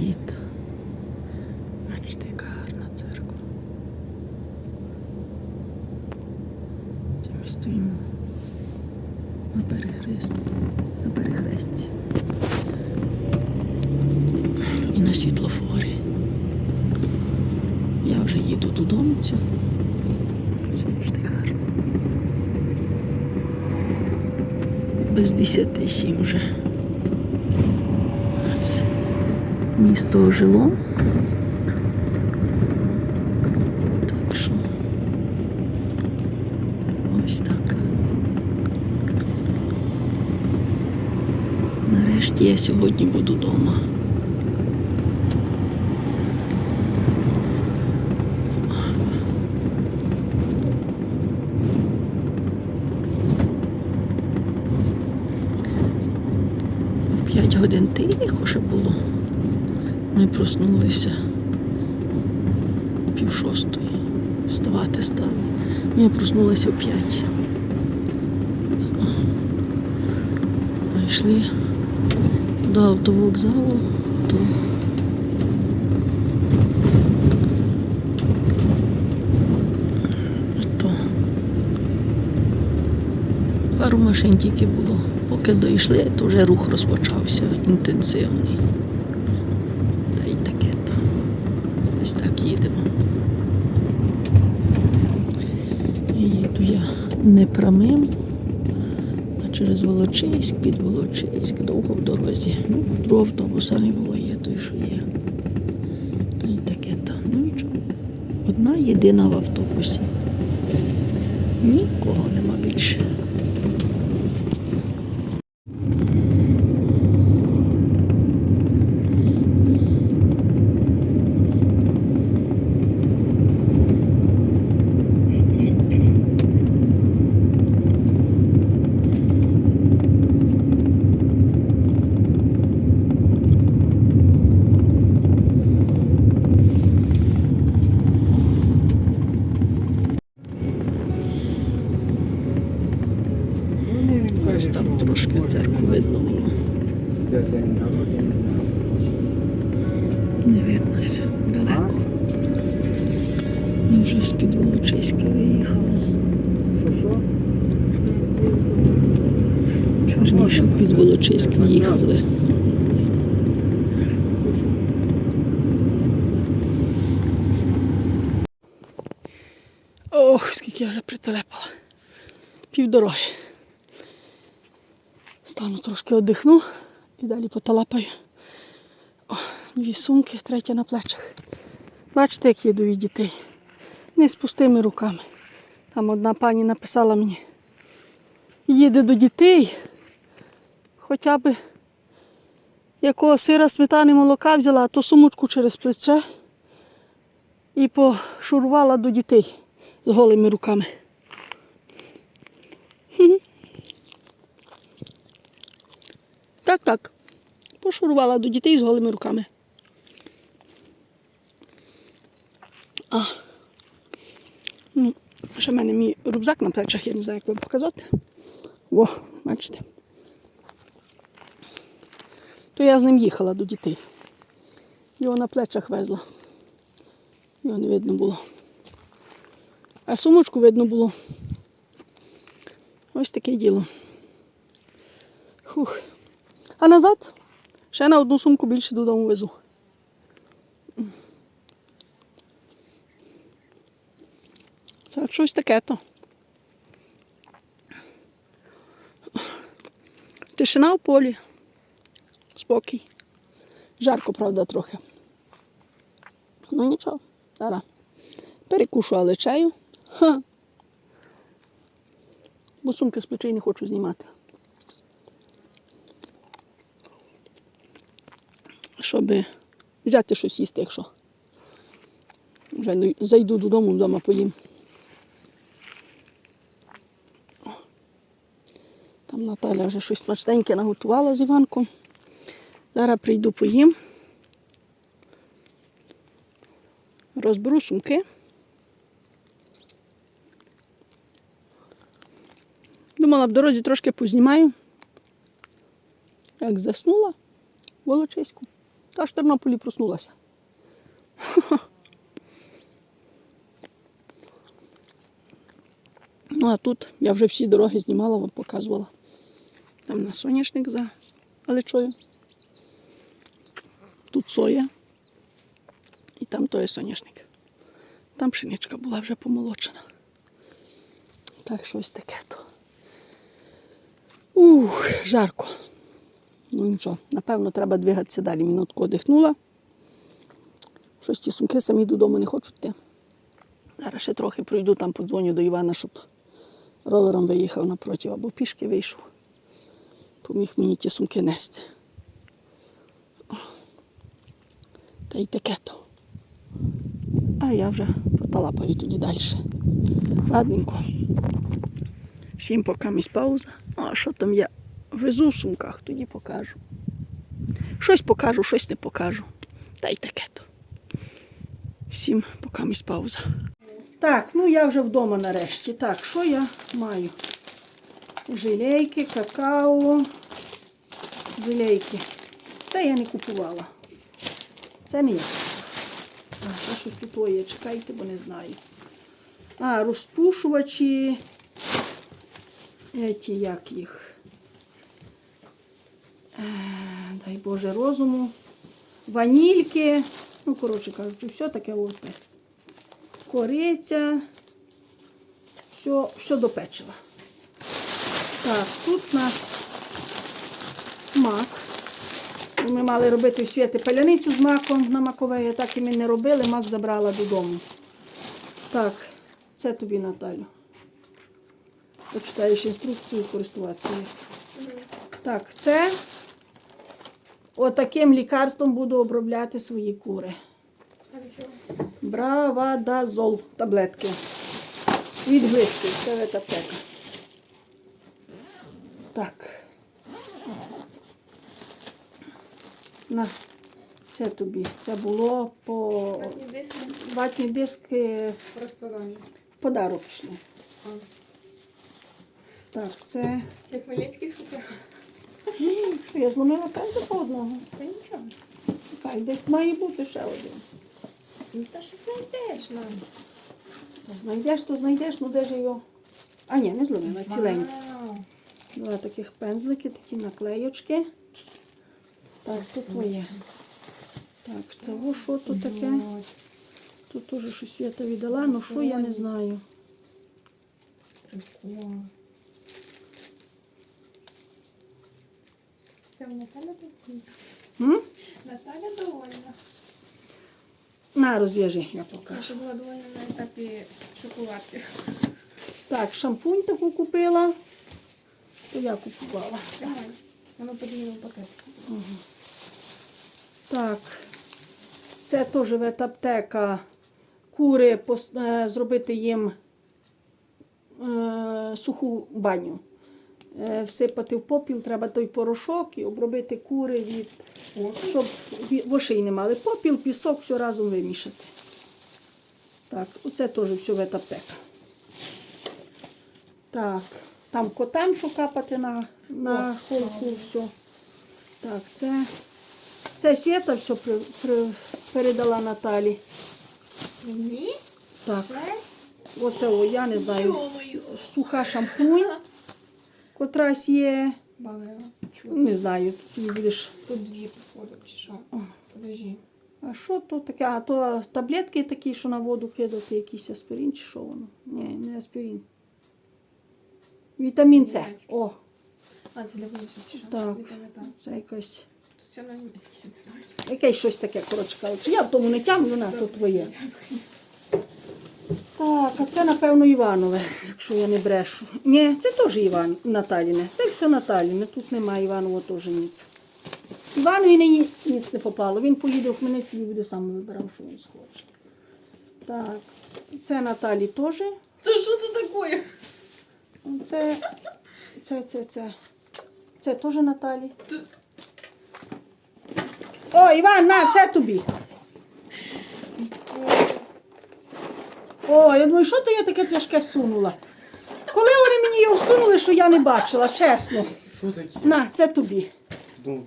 вхід. Бачите, яка гарна церква. Це ми стоїмо на перехрест, на перехресті. І на світлофорі. Я вже їду додому. Бачите, гарно. Без десяти сім вже. Місто ожило. Так що ось так. Нарешті я сьогодні буду вдома. Годин тихо ще було. Ми проснулися пів шостої. Вставати стало. Ну, Я проснулася о п'ять. Ми йшли до автовокзалу, то то пару машин тільки було. Поки дійшли, то вже рух розпочався інтенсивний. Та й таке то. Ось так їдемо. І їду я не прямим, а через Волочиськ, під Волочиськ, довго в дорозі. Ну, до автобуса не було, є той, що є. Та й таке то. Ну нічого. Одна єдина в автобусі. Нікого нема більше. Ось там трошки церкву видно було. Виднося далеко. Ми вже з-під Волочиська виїхали. Чорніше під Волочиськ виїхали. Ох, скільки я вже прителепала. Півдороги. Стану трошки одихну і далі поталапаю. Дві сумки, третя на плечах. Бачите, як їду від дітей. Не з пустими руками. Там одна пані написала мені. Їде до дітей. Хоча б якого сира, сметани, молока взяла, а то сумочку через плече і пошурувала до дітей з голими руками. Так, так. Пошурувала до дітей з голими руками. А. Ну, ще в мене мій рюкзак на плечах, я не знаю, як вам показати. О, бачите. То я з ним їхала до дітей. Його на плечах везла. Його не видно було. А сумочку видно було. Ось таке діло. Фух. А назад ще на одну сумку більше додому везу. Так, щось таке то. Тишина в полі. Спокій. Жарко, правда, трохи. Ну нічого, зараз. Перекушу але чаю. Ха. Бо сумки з плечей не хочу знімати. щоб взяти щось їсти, якщо. Вже зайду додому, вдома поїм. Там Наталя вже щось смачненьке наготувала з Іванком. Зараз прийду поїм. Розберу сумки. Думала, в дорозі трошки познімаю. Як заснула Волочиську. Та ж Тернополі проснулася. Ну, а тут я вже всі дороги знімала, вам показувала. Там на соняшник за Галичою. Тут соя. І там той соняшник. Там пшеничка була вже помолочена. Так, щось таке то. Ух, жарко. Ну нічого, напевно, треба двигатися далі. Минутку одихнула. Щось ті сумки самі додому не хочуть йти. Зараз ще трохи пройду, там подзвоню до Івана, щоб ровером виїхав напроти, або пішки вийшов. Поміг мені ті сумки нести. Та й таке то. А я вже поталапаю тоді далі. Ладненько. Всім поки місь пауза. Ну, А що там я везу в сумках, тоді покажу. Щось покажу, щось не покажу. Та й таке то. Всім поки місь пауза. Так, ну я вже вдома нарешті. Так, що я маю? Жилейки, какао, жилейки. Це я не купувала. Це не я. А, що тут є? Чекайте, бо не знаю. А, розпушувачі. Еті, як їх? Е, дай Боже розуму. Ванільки. Ну, коротше кажучи, все таке от. Кориця. Все, все до печива. Так, тут у нас мак. Ми мали робити в світи паляницю з маком на маковеї, так і ми не робили, мак забрала додому. Так, це тобі, Наталю. Почитаєш інструкцію користуватися. Так, це отаким лікарством буду обробляти свої кури. Бравадазол таблетки. Від глистки. Це аптека. Так. На, це тобі. Це було по ватні диски Розпродажі. подарок пішли. Так, це. Я Хмельницький. Що, я зломила пензу по одному. Та нічого. Хай десь має бути ще один. Ну та що знайдеш, мам. Знайдеш, то знайдеш, ну де ж його. А ні, не зломила, ціленькі. Два таких пензлики, такі наклеючки. Так, це твоє. Так, того що тут таке? Тут теж щось свята віддала, ну що я не знаю. Це Наталя тут? Наталя довольна. На, розв'яжи, я покажу. Наша була довольна на етапі шоколадки. Так, шампунь таку купила. То я купувала. Тримай. Воно подібно в пакет. Так, це теж ветаптека. Кури пос- е, зробити їм е, суху баню. Е, всипати в попіл, треба той порошок і обробити кури від, щоб вошей не мали. Попіл, пісок, все разом вимішати. Так, оце теж все ветаптека. Так, там котам, що капати на, на холку, все. Так, це. Це Свята все при, при, передала Наталі. Ні? Так, Ще? оце о, я не знаю. Суха шампунь, котрась є. Бавила. Не знаю, тут собі будеш. Тут дві походу, чи що? Подожди. А що то таке? А то таблетки такі, що на воду кидати, якийсь аспірин чи що воно? Ні, не аспірин. Вітамін С. О, А, це для чи що? Так. Не пам'ятаю. це якась. Тут на німецькій, я не знаю. Якесь щось таке, коротше кажучи. Я в тому не тямлю, на то твоє. Так, а це, напевно, Іванове, якщо я не брешу. Ні, це теж Іван Наталіне. Це все Наталіне. Тут немає Іванового теж ніц. Іванові нині ніц не попало. Він поїде в Хмельницький і буде сам вибирав, що він схоче. Так, це Наталі теж. То що це таке? Це, це, це, це. Це теж Наталі. О, Іван, на, це тобі. О, я думаю, що то я таке тяжке сунула? Коли вони мені його всунули, що я не бачила, чесно. Що таке? На, це тобі. Ну,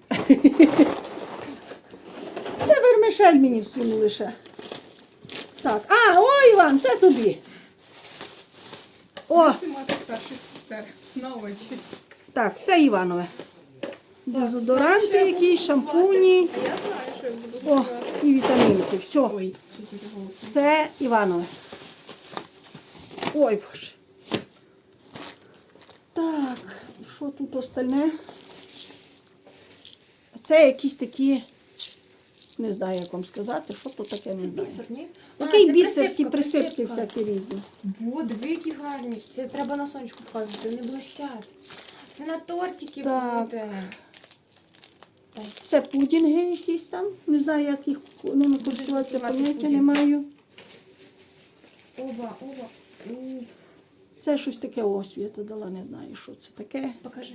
Мишель мені всунули ще. Так, а, о, Іван, це тобі. О, мати старших сестер. На очі. так, це Іванове. Дезодоранти якісь, шампуні. А я знаю, що я буду О, і вітамінки. Все. Ой, що тут голосно. Це Іванове. Ой, боже. Так, що тут остальне? Це якісь такі, не знаю, як вам сказати, що тут таке не знаю. Бісер, ні? Такий це бісер, ті присипка, присипки присипка. всякі різні. Бо, диви, які гарні. Це треба на сонечку показувати, вони блистять. Це на тортики Так. буде. Це пудінги якісь там. Не знаю, як їх ними користуватися, поняття пудінг. не маю. Оба. Уф. Це щось таке освіта дала, не знаю, що це таке. Покажи.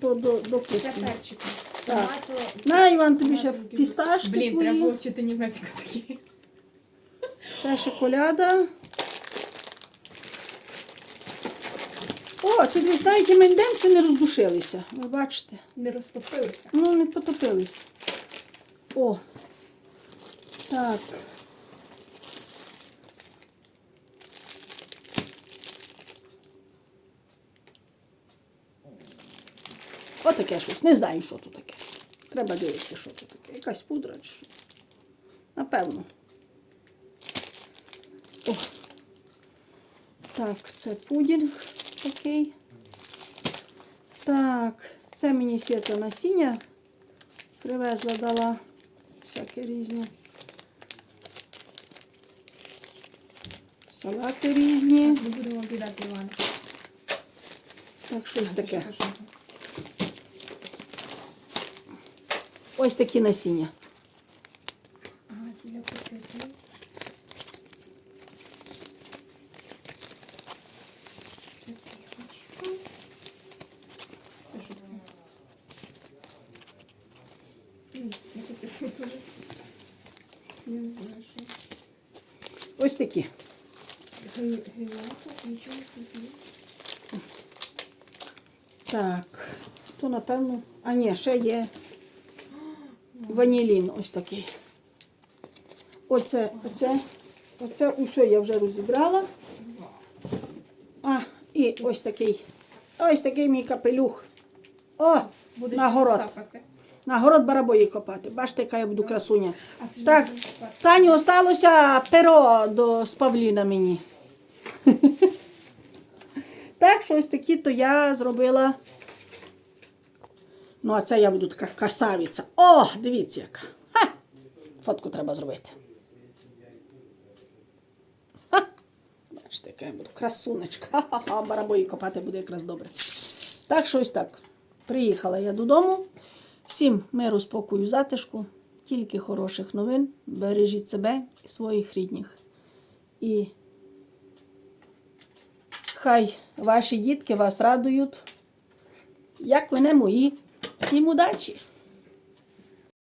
То до, до Це кухні. перчики. Так. Томато. На, Іван, тобі ще фісташки Блін, твої. треба було вчити німецьку такі. Це шоколяда. О, тут ви знаєте, мендемси не роздушилися. Ви бачите? Не розтопилися. Ну, не потопились. О. Так. Отаке щось. Не знаю, що тут таке. Треба дивитися, що тут таке. Якась пудра чи що. Напевно. О. Так, це пудінг такий. Так, це мені свята насіння привезла, дала всякі різні. Салати різні. Будемо кидати Іван. Так, щось таке. Це що? Ось такі насіння. Ага, це для котлети. Це піхочка. Це що таке? М, це таке тут уже. Це я не знаю, що. Ось такі. Гей- Гелята, нічого собі. Так. То напевно. А ні, ще є ванілін ось такий. Оце, оце, оце усе я вже розібрала. А, і ось такий. Ось такий мій капелюх. О, Будеш на город. сапати. На город барабої копати. Бачите, яка я буду красуня. Так. Таню, осталося перо до з Павліна мені. так, що ось такі, то я зробила. Ну, а це я буду така красавиця. О, дивіться яка. Ха! Фотку треба зробити. Ха! Бачите, яка я буду красунечка. Ха-ха-ха, барабої копати буде якраз добре. Так, що ось так. Приїхала я додому. Всім миру, спокою, затишку, тільки хороших новин. Бережіть себе і своїх рідних. І хай ваші дітки вас радують, як мене мої. Всім удачі!